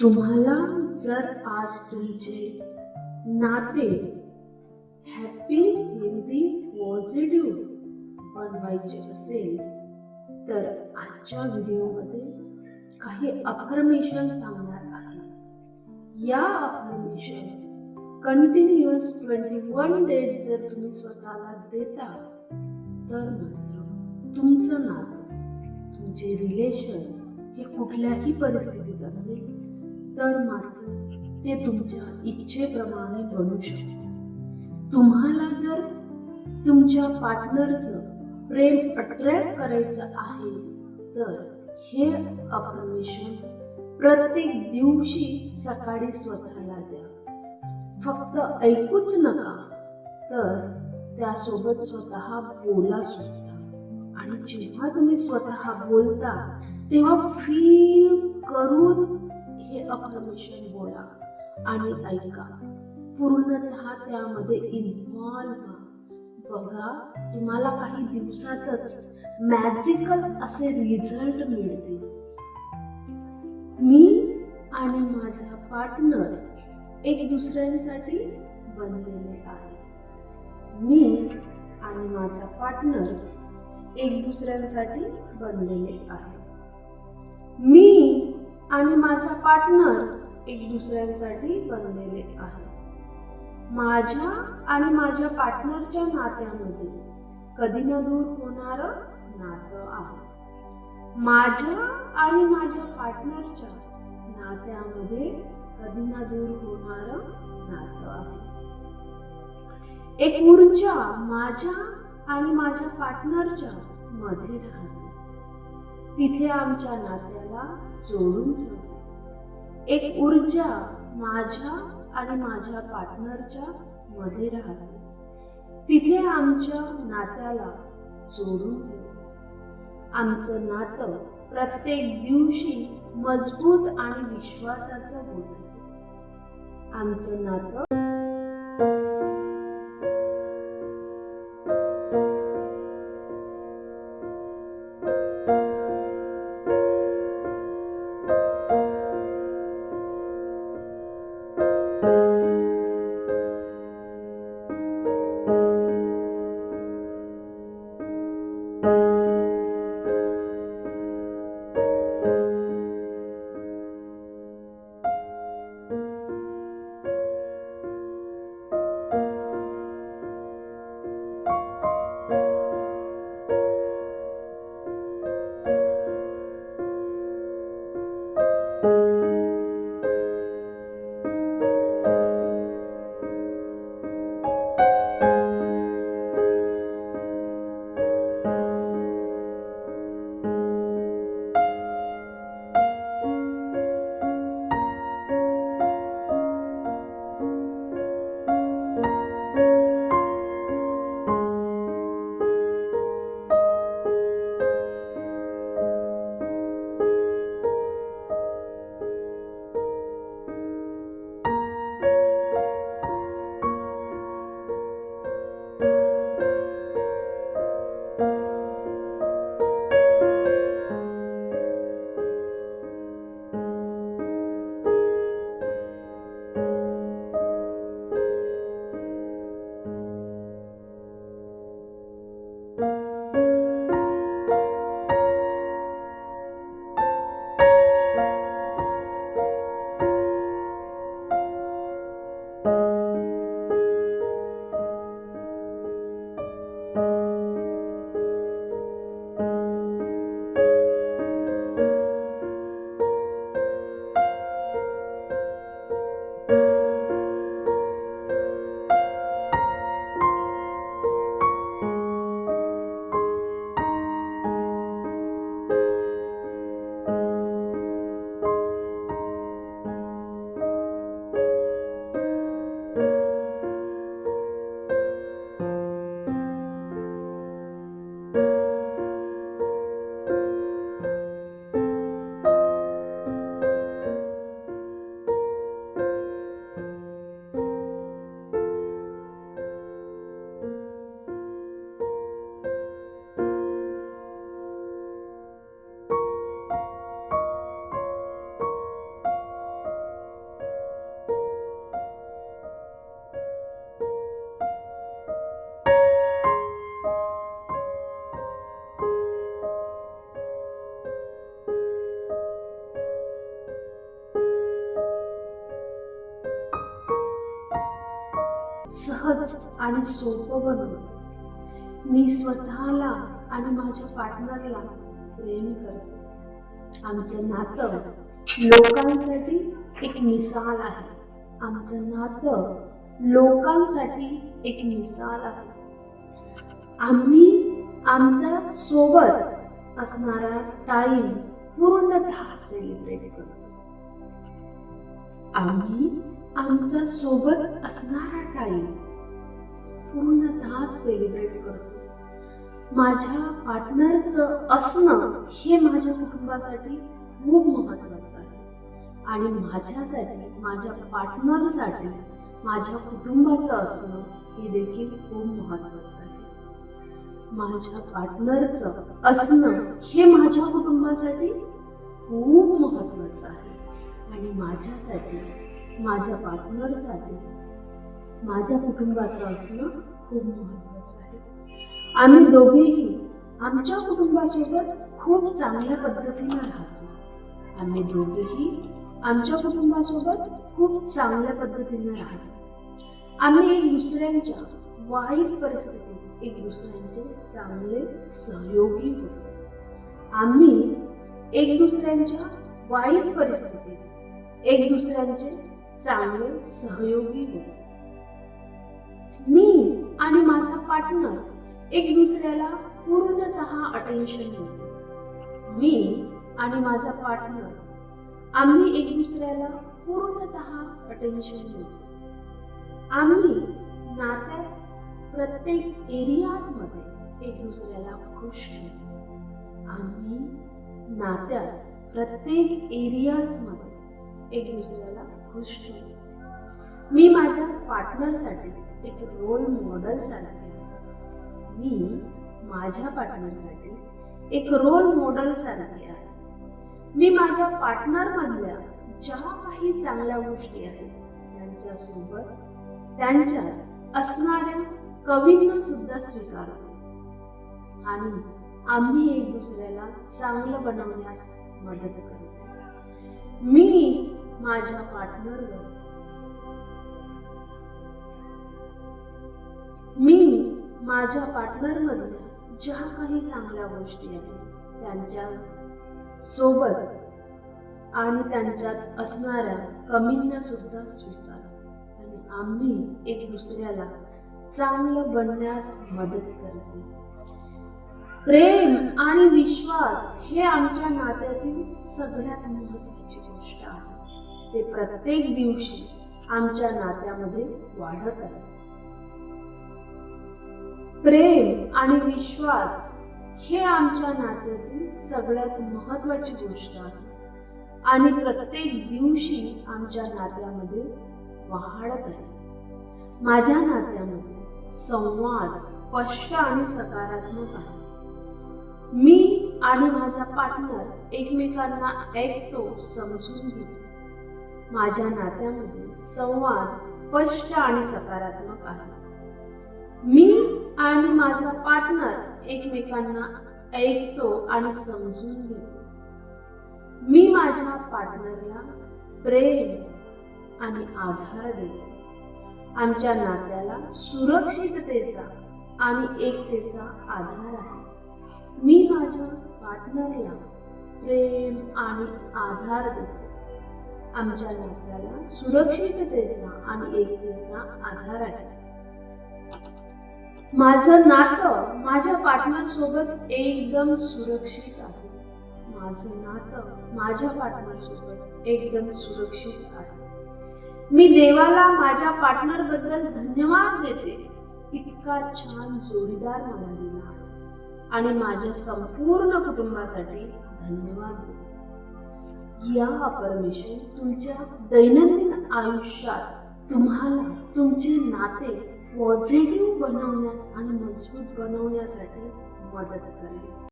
तुम्हाला जर आज तुमचे नाते हॅपी हेल्दी पॉझिटिव्ह बनवायचे असेल तर आजच्या व्हिडिओमध्ये काही अफर्मेशन सांगणार आहे. या affirmation continuous twenty one days जर तुम्ही स्वतःला देता तर मात्र तुमचं नातं तुमचे रिलेशन हे कुठल्याही परिस्थितीत असेल तर मात्र ते तुमच्या इच्छेप्रमाणे बनू शकते. तुम्हाला जर तुमच्या पार्टनरचं प्रेम अट्रॅक्ट करायचं आहे तर हे अफर्मेशन प्रत्येक दिवशी सकाळी स्वतःला द्या. फक्त ऐकूच नका तर त्यासोबत स्वतः बोला सुद्धा. आणि जेव्हा तुम्ही स्वतः बोलता तेव्हा फील करून हे अफर्मेशन बोला आणि ऐका. पूर्णतः त्यामध्ये इन्व्हॉल्व व्हा. बघा तुम्हाला काही दिवसातच मॅजिकल असे रिझल्ट मिळतील. मी आणि माझा पार्टनर एक दुसऱ्यांसाठी बनलेले आहे. मी आणि माझा पार्टनर एक दुसऱ्यांसाठी बनलेले आहे. मी आणि माझा पार्टनर एक दुसऱ्यांसाठी बनलेले आहे. माझ्या आणि माझ्या पार्टनरच्या नात्यामध्ये कधी न दूर होणार नातं आहे. माझ्या आणि माझ्या पार्टनरच्या नात्यामध्ये कधी ना दूर होणार नातं आहे. एक ऊर्जा माझ्या आणि माझ्या पार्टनरच्या मध्ये राहते. तिथे आमच्या नात्याला जोडून एक ऊर्जा माझ्या आणि माझ्या पार्टनरच्या मध्ये राहते. तिथे आमच्या नात्याला जोडून आमचं नातं प्रत्येक दिवशी मजबूत आणि विश्वासाचं होत. आमचं नातं सहज आणि सोपं बनवलं. मी स्वतःला आणि माझ्या पार्टनरला प्रेम करते. आमचं नातं लोकांसाठी एक मिसाल आहे. आमचं नातं लोकांसाठी एक मिसाल आहे. आम्ही आमचा सोबत असणारा टाइम पूर्णतः सेलिब्रेट करतो. आम्ही आमचा सोबत असणारा टाइम पूर्णतः सेलिब्रेट करतो. माझ्या पार्टनरचं असणं हे माझ्या कुटुंबासाठी खूप महत्वाचं आहे. आणि माझ्यासाठी माझ्या पार्टनरसाठी माझ्या कुटुंबाचं असणं हे देखील खूप महत्वाचं आहे. माझ्या पार्टनरचं असणं हे माझ्या कुटुंबासाठी खूप महत्वाचं आहे. आणि माझ्यासाठी माझ्या पार्टनरसाठी माझ्या कुटुंबाचं असणं खूप महत्वाचं आहे. आम्ही दोघेही आमच्या कुटुंबासोबत खूप चांगल्या पद्धतीने राहतो. आम्ही दोघेही आमच्या कुटुंबासोबत खूप चांगल्या पद्धतीने राहतो. आम्ही एक दुसऱ्यांच्या वाईट परिस्थितीत एक दुसऱ्यांचे चांगले सहयोगी होतो. आम्ही एक दुसऱ्यांच्या वाईट परिस्थितीत एक दुसऱ्यांचे चांगले सहयोगी होतो. माझं पार्टनर एक दुसऱ्याला पूर्णतः अटेन्शन देतो. मी आणि माझा पार्टनर आम्ही एक दुसऱ्याला पूर्णतः अटेन्शन देतो. आम्ही नात्यात प्रत्येक एरियाजमध्ये एक दुसऱ्याला खुश ठेवतो. आम्ही नात्यात प्रत्येक एरियाजमध्ये एक दुसऱ्याला खुश ठेवतो. मी माझ्या पार्टनरसाठी एक रोल मॉडेल सारखे. मी माझ्या पार्टनरसाठी एक रोल मॉडेल सारखे आहे. मी माझ्या पार्टनर मधल्या ज्या काही चांगल्या गोष्टी आहेत त्यांच्यासोबत त्यांच्यात असणाऱ्या कवींना सुद्धा स्वीकारतो. आणि आम्ही एक दुसऱ्याला चांगलं बनवण्यास मदत करतो. मी माझ्या पार्टनरवर मी माझ्या पार्टनरमधल्या ज्या काही चांगल्या गोष्टी आहेत त्यांच्यासोबत आणि त्यांच्यात असणाऱ्या कमींना सुद्धा स्वीकार. आणि आम्ही एक दुसऱ्याला चांगलं बनण्यास मदत करते. प्रेम आणि विश्वास हे आमच्या नात्यातील सगळ्यात महत्वाची गोष्ट आहे. ते प्रत्येक दिवशी आमच्या नात्यामध्ये वाढत आहे. प्रेम आणि विश्वास हे आमच्या नात्यातील सगळ्यात महत्वाची गोष्ट आहे. आणि प्रत्येक दिवशी आमच्या नात्यामध्ये वाढत आहे. माझ्या नात्यामध्ये संवाद स्पष्ट आणि सकारात्मक आहे. मी आणि माझा पार्टनर एकमेकांना ऐकतो समजून घेतो. माझ्या नात्यामध्ये संवाद स्पष्ट आणि सकारात्मक आहे. मी आणि माझा पार्टनर एकमेकांना ऐकतो आणि समजून घेतो. मी माझ्या पार्टनरला प्रेम आणि आधार देतो. आमच्या नात्याला सुरक्षिततेचा आणि एकतेचा आधार आहे. मी माझ्या पार्टनरला प्रेम आणि आधार देतो. आमच्या नात्याला सुरक्षिततेचा आणि एकतेचा आधार आहे. माझं नातं माझ्या पार्टनर सोबत एकदम सुरक्षित आहे. माझं नातं माझ्या पार्टनर सोबत एकदम सुरक्षित आहे. मी देवाला माझ्या पार्टनरबद्दल धन्यवाद देते. इतका छान जोडीदार मला दिला आणि माझ्या संपूर्ण कुटुंबासाठी धन्यवाद देते. या परमेश्वर तुमच्या दैनंदिन आयुष्यात तुम्हाला तुमचे नाते पॉझिटिव्ह बनवण्यास आणि मजबूत बनवण्यासाठी मदत करेल.